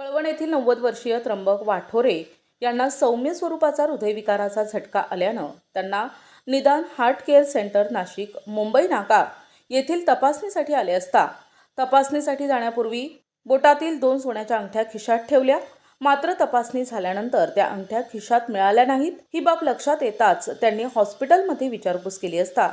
कळवण येथील नव्वद वर्षीय त्र्यंबक वाठोरे यांना सौम्य स्वरूपाचा हृदयविकाराचा झटका आल्यानं त्यांना निदान heart care centre Nashik Mumbai नाका येथील तपासणीसाठी आले असता. तपासणीसाठी जाण्यापूर्वी बोटातील दोन सोन्याच्या अंगठ्या खिशात ठेवल्या. मात्र तपासणी झाल्यानंतर त्या अंगठ्या खिशात मिळाल्या नाहीत ही बाब लक्षात येताच त्यांनी हॉस्पिटलमध्ये विचारपूस केली असता.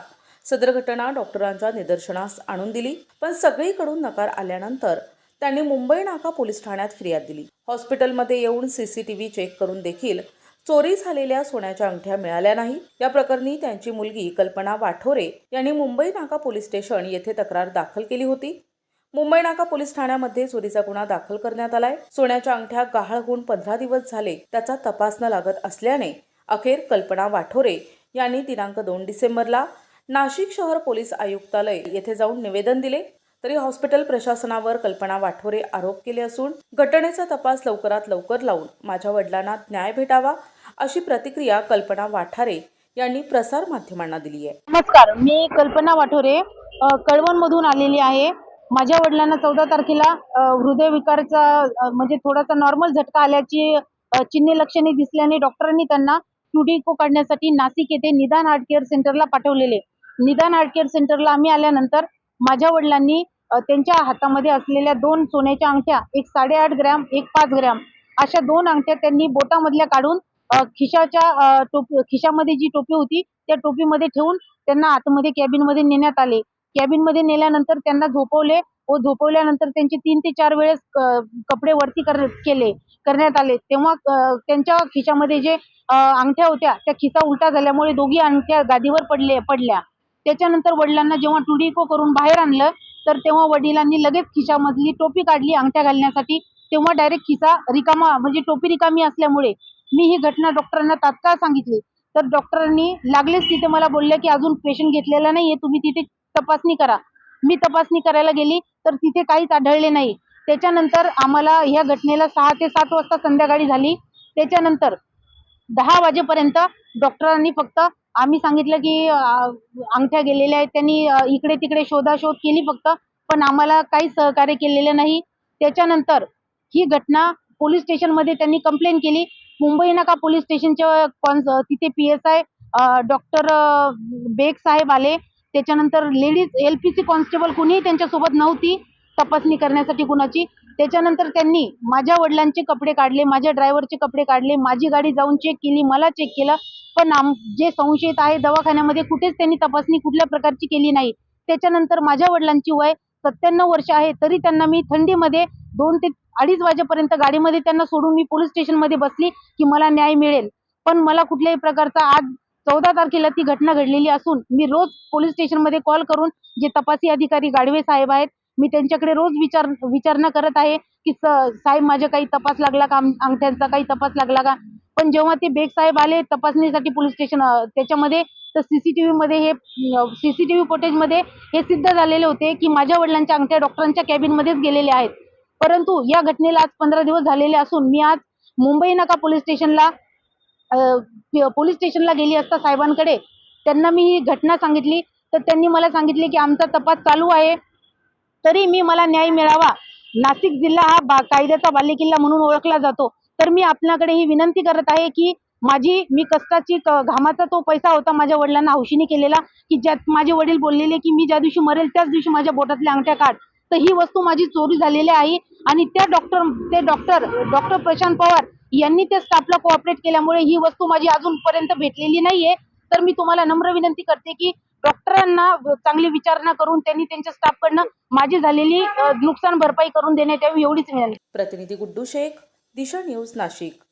सदर घटना डॉक्टरांच्या निदर्शनास आणून दिली पण सगळीकडून नकार आल्यानंतर त्यांनी मुंबई नाका पोलीस ठाण्यात फिर्याद दिली. हॉस्पिटलमध्ये येऊन सीसीटीव्ही चेक करून देखील चोरी झालेल्या सोन्याच्या अंगठ्या मिळाल्या नाही. या प्रकरणी त्यांची मुलगी कल्पना वाठोरे यांनी मुंबई नाका पोलीस स्टेशन येथे तक्रार दाखल केली होती. मुंबई नाका पोलीस ठाण्यामध्ये चोरीचा गुन्हा दाखल करण्यात आलाय. सोन्याच्या अंगठ्या गहाळ होऊन पंधरा दिवस झाले. त्याचा तपास न लागत असल्याने अखेर कल्पना वाठोरे यांनी दिनांक दोन डिसेंबरला नाशिक शहर पोलीस आयुक्तालय येथे जाऊन निवेदन दिले. तरी हॉस्पिटल प्रशासनावर कल्पना वाठोरे आरोप केले असून घटनेचा तपास लवकरात लवकर लावून माझ्या वडिलांना न्याय भेटावा अशी प्रतिक्रिया कल्पना वाठारे यांनी प्रसार माध्यमांना दिली आहे. नमस्कार मी कल्पना वाठोरे कळवणमधून आलेली आहे. माझ्या वडिलांना चौदा तारखेला हृदयविकाराचा म्हणजे थोडासा नॉर्मल झटका आल्याची चिन्हे लक्षणे दिसल्याने डॉक्टरांनी त्यांना क्युडिको काढण्यासाठी नाशिक येथे निदान हार्ट केअर सेंटरला पाठवलेले. निदान हार्ट केअर सेंटरला आम्ही आल्यानंतर माझ्या वडिलांनी त्यांच्या हातामध्ये असलेल्या दोन सोन्याच्या अंगठ्या एक साडेआठ ग्रॅम एक पाच ग्रॅम अशा दोन अंगठ्या त्यांनी बोटामधल्या काढून खिशाच्या टोपी खिशामध्ये जी टोपी होती त्या टोपीमध्ये ठेवून त्यांना आतमध्ये कॅबिनमध्ये नेण्यात आले. कॅबिनमध्ये नेल्यानंतर त्यांना झोपवले व झोपवल्यानंतर त्यांचे तीन ते चार वेळेस कपडे वरती कर केले करण्यात आले. तेव्हा त्यांच्या खिशामध्ये जे अंगठ्या होत्या त्या खिसा उलटा झाल्यामुळे दोघी अंगठ्या गादीवर पडले पडल्या. त्याच्यानंतर वडिलांना जेव्हा टुडीको करून बाहेर आणलं तर तेव्हा वडिलांनी लगेच खिशामधली टोपी काढली अंगठ्या घालण्यासाठी. तेव्हा डायरेक्ट खिसा रिकामा म्हणजे टोपी रिकामी असल्यामुळे मी ही घटना डॉक्टरांना तात्काळ सांगितली. तर डॉक्टरांनी लागलेच तिथे मला बोलले की अजून पेशंट घेतलेला नाहीये तुम्ही तिथे तपासणी करा. मी तपासणी करायला गेली तर तिथे काहीच आढळले नाही. त्याच्यानंतर आम्हाला ह्या घटनेला सहा ते सात वाजता संध्याकाळी झाली. त्याच्यानंतर दहा वाजेपर्यंत डॉक्टरांनी फक्त आम्ही सांगितलं की अंगठ्या गेलेल्या आहेत त्यांनी इकडे तिकडे शोधाशोध केली फक्त पण आम्हाला काही सहकार्य केलेलं नाही. त्याच्यानंतर ही घटना पोलीस स्टेशनमध्ये त्यांनी कंप्लेंट केली. मुंबई नाका पोलीस स्टेशनच्या कॉन्स तिथे P S I doctor Baig saheb आले. त्याच्यानंतर ladies L P C constable कुणीही त्यांच्यासोबत नव्हती तपासणी करण्यासाठी कुणाची. त्याच्यानंतर त्यांनी माझ्या वडिलांचे कपडे काढले माझ्या ड्रायव्हरचे कपडे काढले माझी गाडी जाऊन चेक केली मला चेक केलं. पण आम जे संशयित आहे दवाखान्यामध्ये कुठेच त्यांनी तपासणी कुठल्या प्रकारची केली नाही. त्याच्यानंतर माझ्या वडिलांची वय सत्त्याण्णव वर्ष आहे तरी त्यांना मी थंडीमध्ये दोन ते अडीच वाजेपर्यंत गाडीमध्ये त्यांना सोडून मी पोलीस स्टेशनमध्ये बसली की मला न्याय मिळेल. पण मला कुठल्याही प्रकारचा आज चौदा तारखेला ती घटना घडलेली असून मी रोज पोलीस स्टेशनमध्ये कॉल करून जे तपासी अधिकारी गाडवे साहेब आहेत मी त्यांच्याकडे रोज विचार विचारणा करत आहे की साहेब माझ्या काही तपास लागला का? अंगठ्यांचा काही तपास लागला का? पण जेव्हा ते बेग साहेब आले तपासणीसाठी पोलीस स्टेशन त्याच्यामध्ये तर सीसीटीव्ही मध्ये हे सीसीटीव्ही फुटेजमध्ये हे सिद्ध झालेले होते की माझ्या वडिलांच्या अंगठ्या डॉक्टरांच्या कॅबिन मध्येच गेलेल्या आहेत. परंतु या घटनेला आज पंधरा दिवस झालेले असून मी आज मुंबई नका पोलीस स्टेशनला पोलीस स्टेशनला गेली असता साहेबांकडे. त्यांना मी ही घटना सांगितली. तर त्यांनी मला सांगितले की आमचा तपास चालू आहे. तरी मी मला न्याय मिळावा. नाशिक जिल्हा हा बा कायद्याचा बालेकिल्ला म्हणून ओळखला जातो. तर मी आपल्याकडे ही विनंती करत आहे की माझी मी कष्टाची घामाचा तो पैसा होता माझ्या वडिलांना हौशीने केलेला की ज्यात माझे वडील बोललेले की मी ज्या दिवशी मरेल त्याच दिवशी माझ्या बोटातल्या अंगठ्या काढ. तर ही वस्तू माझी चोरी झालेली आहे आणि त्या डॉक्टर ते डॉक्टर डॉक्टर प्रशांत पवार यांनी त्या स्टाफला कोऑपरेट केल्यामुळे ही वस्तू माझी अजूनपर्यंत भेटलेली नाहीये. तर मी तुम्हाला नम्र विनंती करते की डॉक्टरांना चांगली विचारणा करून त्यांनी त्यांच्या स्टाफकडनं माझी झालेली नुकसान भरपाई करून देण्यात यावी एवढीच विनंती. प्रतिनिधी गुड्डू शेख दिशा न्यूज नाशिक.